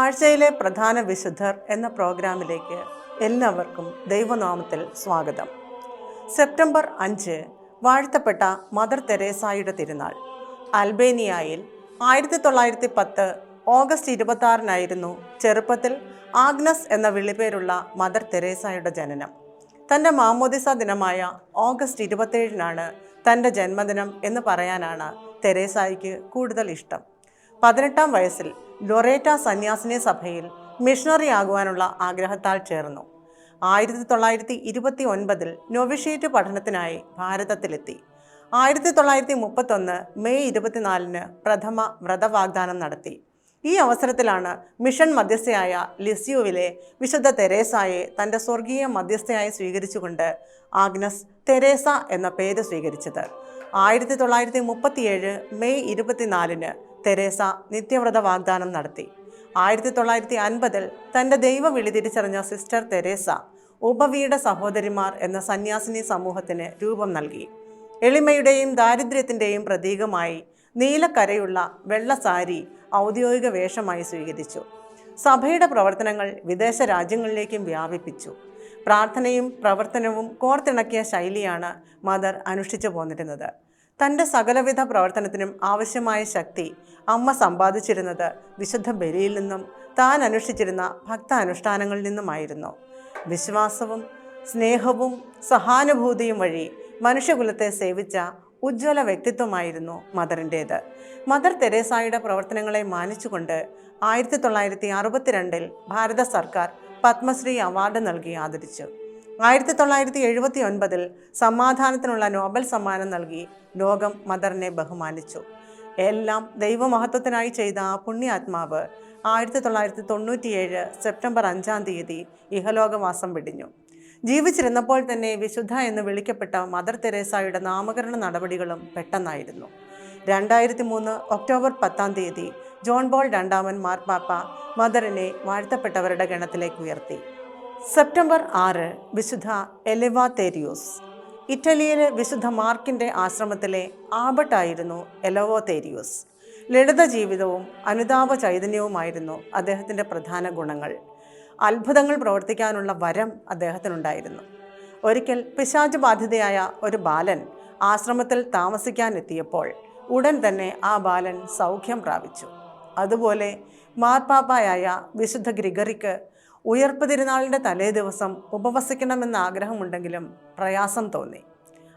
ആഴ്ചയിലെ പ്രധാന വിശുദ്ധർ എന്ന പ്രോഗ്രാമിലേക്ക് എല്ലാവർക്കും ദൈവനാമത്തിൽ സ്വാഗതം. സെപ്റ്റംബർ അഞ്ച് വാഴ്ത്തപ്പെട്ട മദർ തെരേസായുടെ തിരുനാൾ. അൽബേനിയയിൽ ആയിരത്തി തൊള്ളായിരത്തി പത്ത് ഓഗസ്റ്റ് ഇരുപത്തി ആറിനായിരുന്നു ചെറുപ്പത്തിൽ ആഗ്നസ് എന്ന വിളിപേരുള്ള മദർ തെരേസായുടെ ജനനം. തന്റെ മാമോദിസ ദിനമായ ഓഗസ്റ്റ് ഇരുപത്തേഴിനാണ് തന്റെ ജന്മദിനം എന്ന് പറയാനാണ് തെരേസായിക്ക് കൂടുതൽ ഇഷ്ടം. പതിനെട്ടാം വയസ്സിൽ ലൊറേറ്റ സന്യാസിനി സഭയിൽ മിഷണറി ആകുവാനുള്ള ആഗ്രഹത്താൽ ചേർന്നു. ആയിരത്തി തൊള്ളായിരത്തി ഇരുപത്തി ഒൻപതിൽ നൊവിഷ്യേറ്റ് പഠനത്തിനായി ഭാരതത്തിലെത്തി. ആയിരത്തി തൊള്ളായിരത്തി മുപ്പത്തൊന്ന് മെയ് ഇരുപത്തിനാലിന് പ്രഥമ വ്രതവാഗ്ദാനം നടത്തി. ഈ അവസരത്തിലാണ് മിഷൻ മധ്യസ്ഥയായ ലിസ്യുവിലെ വിശുദ്ധ തെരേസായെ തന്റെ സ്വർഗീയ മധ്യസ്ഥയായി സ്വീകരിച്ചുകൊണ്ട് ആഗ്നസ് തെരേസ എന്ന പേര് സ്വീകരിച്ചത്. ആയിരത്തി തൊള്ളായിരത്തി മുപ്പത്തിയേഴ് മെയ് ഇരുപത്തിനാലിന് തെരേസ നിത്യവ്രത വാഗ്ദാനം നടത്തി. ആയിരത്തി തൊള്ളായിരത്തി അൻപതിൽ തന്റെ ദൈവവിളി തിരിച്ചറിഞ്ഞ സിസ്റ്റർ തെരേസ ഉപവീട സഹോദരിമാർ എന്ന സന്യാസിനി സമൂഹത്തിന് രൂപം നൽകി. എളിമയുടെയും ദാരിദ്ര്യത്തിന്റെയും പ്രതീകമായി നീലക്കരയുള്ള വെള്ള സാരി ഔദ്യോഗിക വേഷമായി സ്വീകരിച്ചു. സഭയുടെ പ്രവർത്തനങ്ങൾ വിദേശ രാജ്യങ്ങളിലേക്കും വ്യാപിപ്പിച്ചു. പ്രാർത്ഥനയും പ്രവർത്തനവും കോർത്തിണക്കിയ ശൈലിയാണ് മദർ അനുഷ്ഠിച്ചു പോന്നിരുന്നത്. തന്റെ സകലവിധ പ്രവർത്തനത്തിനും ആവശ്യമായ ശക്തി അമ്മ സമ്പാദിച്ചിരുന്നത് വിശുദ്ധ ബലിയിൽ നിന്നും താൻ അനുഷ്ഠിച്ചിരുന്ന ഭക്ത അനുഷ്ഠാനങ്ങളിൽ നിന്നുമായിരുന്നു. വിശ്വാസവും സ്നേഹവും സഹാനുഭൂതിയും വഴി മനുഷ്യകുലത്തെ സേവിച്ച ഉജ്ജ്വല വ്യക്തിത്വമായിരുന്നു മദറിന്റേത്. മദർ തെരേസായുടെ പ്രവർത്തനങ്ങളെ മാനിച്ചുകൊണ്ട് ആയിരത്തി തൊള്ളായിരത്തി അറുപത്തിരണ്ടിൽ ഭാരത സർക്കാർ പത്മശ്രീ അവാർഡ് നൽകി ആദരിച്ചു. ആയിരത്തി തൊള്ളായിരത്തി എഴുപത്തി ഒൻപതിൽ സമാധാനത്തിനുള്ള നോബൽ സമ്മാനം നൽകി ലോകം മദറിനെ ബഹുമാനിച്ചു. എല്ലാം ദൈവമഹത്വത്തിനായി ചെയ്ത ആ പുണ്യാത്മാവ് ആയിരത്തി തൊള്ളായിരത്തി തൊണ്ണൂറ്റിയേഴ് സെപ്റ്റംബർ അഞ്ചാം തീയതി ഇഹലോകവാസം വെടിഞ്ഞു. ജീവിച്ചിരുന്നപ്പോൾ തന്നെ വിശുദ്ധ എന്ന് വിളിക്കപ്പെട്ട മദർ തെരേസായുടെ നാമകരണ നടപടികളും പെട്ടെന്നായിരുന്നു. രണ്ടായിരത്തി മൂന്ന് ഒക്ടോബർ പത്താം തീയതി ജോൺ ബോൾ രണ്ടാമൻ മാർപ്പാപ്പ മദറിനെ വാഴ്ത്തപ്പെട്ടവരുടെ ഗണത്തിലേക്ക് ഉയർത്തി. സെപ്റ്റംബർ ആറ് വിശുദ്ധ എലവാ തേരിയോസ് ഇറ്റലിയിലെ വിശുദ്ധ മാർക്കിന്റെ ആശ്രമത്തിലെ ആബട്ടായിരുന്നു എലവോ തേരിയോസ് ലളിത ജീവിതവും അനുതാപ ചൈതന്യവുമായിരുന്നു അദ്ദേഹത്തിന്റെ പ്രധാന ഗുണങ്ങൾ. അത്ഭുതങ്ങൾ പ്രവർത്തിക്കാനുള്ള വരം അദ്ദേഹത്തിനുണ്ടായിരുന്നു. ഒരിക്കൽ പിശാച് ബാധിതയായ ഒരു ബാലൻ ആശ്രമത്തിൽ താമസിക്കാനെത്തിയപ്പോൾ ഉടൻ തന്നെ ആ ബാലൻ സൗഖ്യം പ്രാപിച്ചു. അതുപോലെ മാർപ്പാപ്പായായ വിശുദ്ധ ഗ്രിഗറിക്ക് ഉയർപ്പ് തിരുനാളിന്റെ തലേ ദിവസം ഉപവസിക്കണമെന്ന ആഗ്രഹമുണ്ടെങ്കിലും പ്രയാസം തോന്നി.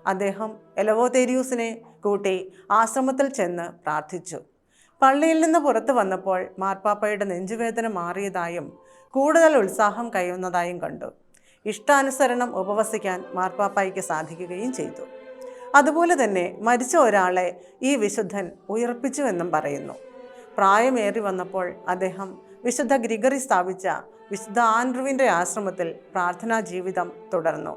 അദ്ദേഹം എലവോതേരിയൂസിനെ കൂട്ടി ആശ്രമത്തിൽ ചെന്ന് പ്രാർത്ഥിച്ചു. പള്ളിയിൽ നിന്ന് പുറത്തു വന്നപ്പോൾ മാർപ്പാപ്പയുടെ നെഞ്ചുവേദന മാറിയതായും കൂടുതൽ ഉത്സാഹം കൈവന്നതായും കണ്ടു. ഇഷ്ടാനുസരണം ഉപവസിക്കാൻ മാർപ്പാപ്പായ്ക്ക് സാധിക്കുകയും ചെയ്തു. അതുപോലെ തന്നെ മരിച്ച ഒരാളെ ഈ വിശുദ്ധൻ ഉയർപ്പിച്ചുവെന്നും പറയുന്നു. പ്രായമേറി വന്നപ്പോൾ അദ്ദേഹം വിശുദ്ധ ഗ്രിഗറി സ്ഥാപിച്ച വിശുദ്ധ ആൻഡ്രുവിന്റെ ആശ്രമത്തിൽ പ്രാർത്ഥനാ ജീവിതം തുടർന്നു.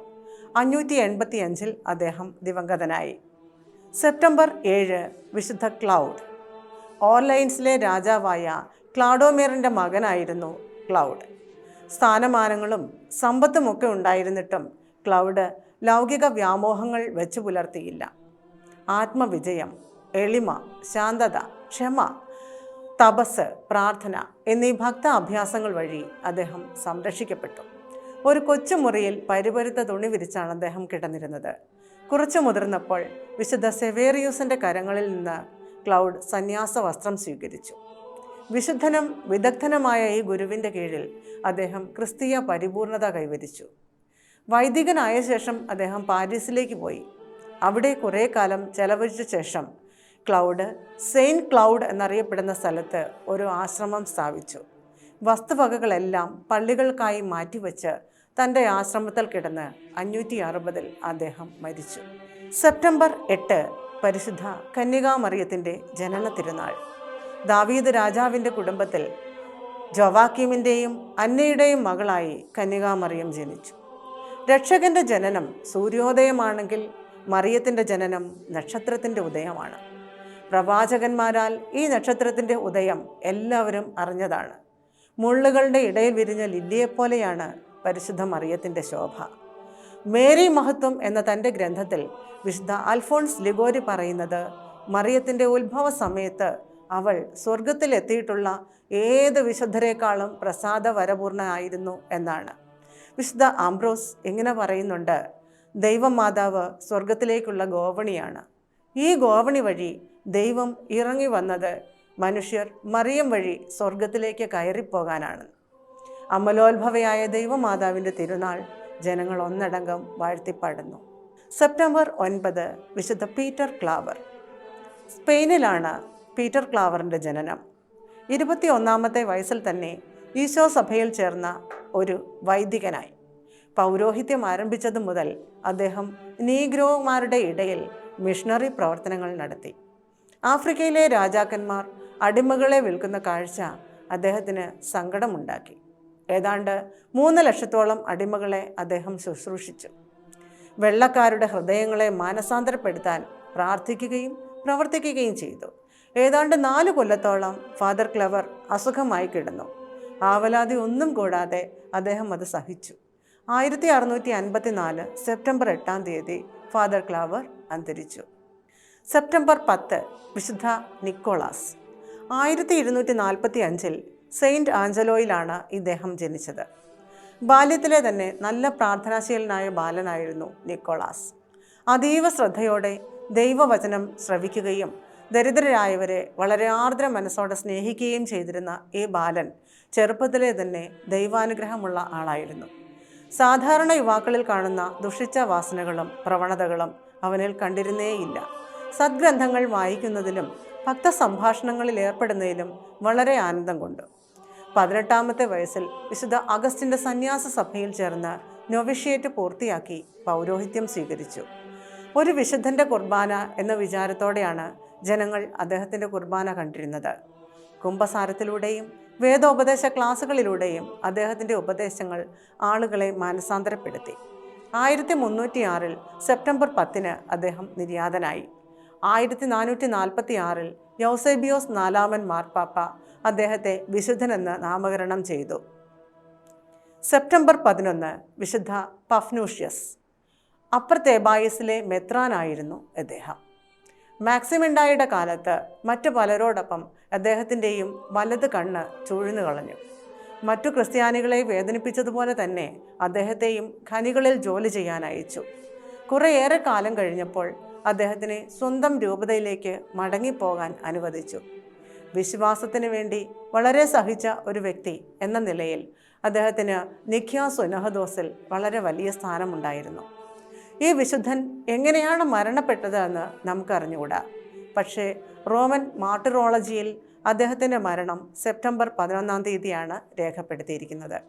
അഞ്ഞൂറ്റി എൺപത്തി അഞ്ചിൽ അദ്ദേഹം ദിവംഗതനായി. സെപ്റ്റംബർ ഏഴ് വിശുദ്ധ ക്ലൗഡ്. ഓർലൈൻസിലെ രാജാവായ ക്ലാഡോമിയറിന്റെ മകനായിരുന്നു ക്ലൗഡ്. സ്ഥാനമാനങ്ങളും സമ്പത്തുമൊക്കെ ഉണ്ടായിരുന്നിട്ടും ക്ലൗഡ് ലൗകിക വ്യാമോഹങ്ങൾ വെച്ചു പുലർത്തിയില്ല. ആത്മവിജയം എളിമ ശാന്തത ക്ഷമ തപസ് പ്രാർത്ഥന എന്നീ ഭക്ത അഭ്യാസങ്ങൾ വഴി അദ്ദേഹം സംരക്ഷിക്കപ്പെട്ടു. ഒരു കൊച്ചുമുറിയിൽ പരിപരുത്ത തുണി വിരിച്ചാണ് അദ്ദേഹം കിടന്നിരുന്നത്. കുറച്ചു മുതിർന്നപ്പോൾ വിശുദ്ധ സെവേറിയൂസിന്റെ കരങ്ങളിൽ നിന്ന് ക്ലൗഡ് സന്യാസ വസ്ത്രം സ്വീകരിച്ചു. വിശുദ്ധനും വിദഗ്ധനുമായ ഈ ഗുരുവിന്റെ കീഴിൽ അദ്ദേഹം ക്രിസ്തീയ പരിപൂർണത കൈവരിച്ചു. വൈദികനായ ശേഷം അദ്ദേഹം പാരീസിലേക്ക് പോയി. അവിടെ കുറേ കാലം ചെലവഴിച്ച ശേഷം ക്ലൗഡ് സെയിന്റ് ക്ലൗഡ് എന്നറിയപ്പെടുന്ന സ്ഥലത്ത് ഒരു ആശ്രമം സ്ഥാപിച്ചു. വസ്തുവകകളെല്ലാം പള്ളികൾക്കായി മാറ്റിവെച്ച് തന്റെ ആശ്രമത്തിൽ കിടന്ന് അഞ്ഞൂറ്റി അറുപതിൽ അദ്ദേഹം മരിച്ചു. സെപ്റ്റംബർ എട്ട് പരിശുദ്ധ കന്യകാമറിയത്തിന്റെ ജനന തിരുനാൾ ദാവീദ് രാജാവിന്റെ കുടുംബത്തിൽ ജവാക്കീമിന്റെയും അന്നയുടെയും മകളായി കന്യകാമറിയം ജനിച്ചു. രക്ഷകന്റെ ജനനം സൂര്യോദയമാണെങ്കിൽ മറിയത്തിന്റെ ജനനം നക്ഷത്രത്തിന്റെ ഉദയമാണ്. പ്രവാചകന്മാരാൽ ഈ നക്ഷത്രത്തിന്റെ ഉദയം എല്ലാവരും അറിഞ്ഞതാണ്. മുള്ളുകളുടെ ഇടയിൽ വിരിഞ്ഞ ലില്ലിയെപ്പോലെയാണ് പരിശുദ്ധ മറിയത്തിന്റെ ശോഭ. മേരി മഹത്വം എന്ന തന്റെ ഗ്രന്ഥത്തിൽ വിശുദ്ധ അൽഫോൺസ് ലിഗോരി പറയുന്നത് മറിയത്തിന്റെ ഉത്ഭവ സമയത്ത് അവൾ സ്വർഗത്തിലെത്തിയിട്ടുള്ള ഏത് വിശുദ്ധരെക്കാളും പ്രസാദവരപൂർണയായിരുന്നു എന്നാണ്. വിശുദ്ധ ആംബ്രോസ് ഇങ്ങനെ പറയുന്നുണ്ട് ദൈവം മാതാവ് സ്വർഗത്തിലേക്കുള്ള ഗോവണിയാണ്. ഈ ഗോവണി വഴി ദൈവം ഇറങ്ങി വന്നത് മനുഷ്യർ മറിയം വഴി സ്വർഗത്തിലേക്ക് കയറിപ്പോകാനാണ്. അമലോത്ഭവയായ ദൈവമാതാവിന്റെ തിരുനാൾ ജനങ്ങൾ ഒന്നടങ്കം വാഴ്ത്തിപ്പാടുന്നു. സെപ്റ്റംബർ ഒൻപത് വിശുദ്ധ പീറ്റർ ക്ലാവർ. സ്പെയിനിലാണ് പീറ്റർ ക്ലാവറിന്റെ ജനനം. ഇരുപത്തി ഒന്നാമത്തെ വയസ്സിൽ തന്നെ ഈശോ സഭയിൽ ചേർന്ന ഒരു വൈദികനായി. പൗരോഹിത്യം ആരംഭിച്ചതു മുതൽ അദ്ദേഹം നീഗ്രോമാരുടെ ഇടയിൽ മിഷണറി പ്രവർത്തനങ്ങൾ നടത്തി. ആഫ്രിക്കയിലെ രാജാക്കന്മാർ അടിമകളെ വിൽക്കുന്ന കാഴ്ച അദ്ദേഹത്തിന് സങ്കടമുണ്ടാക്കി. ഏതാണ്ട് മൂന്ന് ലക്ഷത്തോളം അടിമകളെ അദ്ദേഹം ശുശ്രൂഷിച്ചു. വെള്ളക്കാരുടെ ഹൃദയങ്ങളെ മാനസാന്തരപ്പെടുത്താൻ പ്രാർത്ഥിക്കുകയും പ്രവർത്തിക്കുകയും ചെയ്തു. ഏതാണ്ട് നാല് കൊല്ലത്തോളം ഫാദർ ക്ലവർ അസുഖമായി കിടന്നു. ആവലാതി ഒന്നും കൂടാതെ അദ്ദേഹം അത് സഹിച്ചു. ആയിരത്തി അറുന്നൂറ്റി അൻപത്തി നാല് സെപ്റ്റംബർ എട്ടാം തീയതി ഫാദർ ക്ലാവർ അന്തരിച്ചു. സെപ്റ്റംബർ പത്ത് വിശുദ്ധ നിക്കോളാസ്. ആയിരത്തി ഇരുന്നൂറ്റി നാൽപ്പത്തി അഞ്ചിൽ സെയിന്റ് ആഞ്ചലോയിലാണ് ഇദ്ദേഹം ജനിച്ചത്. ബാല്യത്തിലെ തന്നെ നല്ല പ്രാർത്ഥനാശീലനായ ബാലനായിരുന്നു നിക്കോളാസ്. അതീവ ശ്രദ്ധയോടെ ദൈവവചനം ശ്രവിക്കുകയും ദരിദ്രരായവരെ വളരെ ആർദ്ര മനസ്സോടെ സ്നേഹിക്കുകയും ചെയ്തിരുന്ന ഈ ബാലൻ ചെറുപ്പത്തിലെ തന്നെ ദൈവാനുഗ്രഹമുള്ള ആളായിരുന്നു. സാധാരണ യുവാക്കളിൽ കാണുന്ന ദുഷിച്ച വാസനകളും പ്രവണതകളും അവനിൽ കണ്ടിരുന്നേയില്ല. സദ്ഗ്രന്ഥങ്ങൾ വായിക്കുന്നതിലും ഭക്ത സംഭാഷണങ്ങളിൽ ഏർപ്പെടുന്നതിലും വളരെ ആനന്ദം കൊണ്ടു. പതിനെട്ടാമത്തെ വയസ്സിൽ വിശുദ്ധ അഗസ്റ്റിന്റെ സന്യാസ സഭയിൽ ചേർന്ന് നൊവിഷ്യേറ്റ് പൂർത്തിയാക്കി പൗരോഹിത്യം സ്വീകരിച്ചു. ഒരു വിശുദ്ധന്റെ കുർബാന എന്ന വിചാരത്തോടെയാണ് ജനങ്ങൾ അദ്ദേഹത്തിന്റെ കുർബാന കണ്ടിരുന്നത്. കുംഭസാരത്തിലൂടെയും വേദോപദേശ ക്ലാസ്സുകളിലൂടെയും അദ്ദേഹത്തിന്റെ ഉപദേശങ്ങൾ ആളുകളെ മാനസാന്തരപ്പെടുത്തി. ആയിരത്തി മുന്നൂറ്റിയാറിൽ സെപ്റ്റംബർ പത്തിന് അദ്ദേഹം നിര്യാതനായി. ആയിരത്തി നാനൂറ്റി നാൽപ്പത്തി ആറിൽ യൗസേബിയോസ് നാലാമൻ മാർപ്പാപ്പ അദ്ദേഹത്തെ വിശുദ്ധനെന്ന് നാമകരണം ചെയ്തു. സെപ്റ്റംബർ പതിനൊന്ന് വിശുദ്ധ പഫ്നൂഷ്യസ്. അപ്പർ തേബായസിലെ മെത്രാനായിരുന്നു അദ്ദേഹം. മാക്സിമിൻഡായുടെ കാലത്ത് മറ്റു പലരോടൊപ്പം അദ്ദേഹത്തിന്റെയും വലത് കണ്ണ് ചുഴിഞ്ഞു കളഞ്ഞു. മറ്റു ക്രിസ്ത്യാനികളെ വേദനിപ്പിച്ചതുപോലെ തന്നെ അദ്ദേഹത്തെയും ഖനികളിൽ ജോലി ചെയ്യാൻ അയച്ചു. കുറേയേറെ കാലം കഴിഞ്ഞപ്പോൾ അദ്ദേഹത്തിനെ സ്വന്തം രൂപതയിലേക്ക് മടങ്ങിപ്പോകാൻ അനുവദിച്ചു. വിശ്വാസത്തിന് വേണ്ടി വളരെ സഹിച്ച ഒരു വ്യക്തി എന്ന നിലയിൽ അദ്ദേഹത്തിന് നിഖ്യ സുനഹദോസിൽ വളരെ വലിയ സ്ഥാനമുണ്ടായിരുന്നു. ഈ വിശുദ്ധൻ എങ്ങനെയാണ് മരണപ്പെട്ടത് എന്ന് നമുക്കറിഞ്ഞുകൂടാ. പക്ഷേ റോമൻ മാർട്ടിറോളജിയിൽ അദ്ദേഹത്തിന്റെ മരണം സെപ്റ്റംബർ പതിനൊന്നാം തീയതിയാണ് രേഖപ്പെടുത്തിയിരിക്കുന്നത്.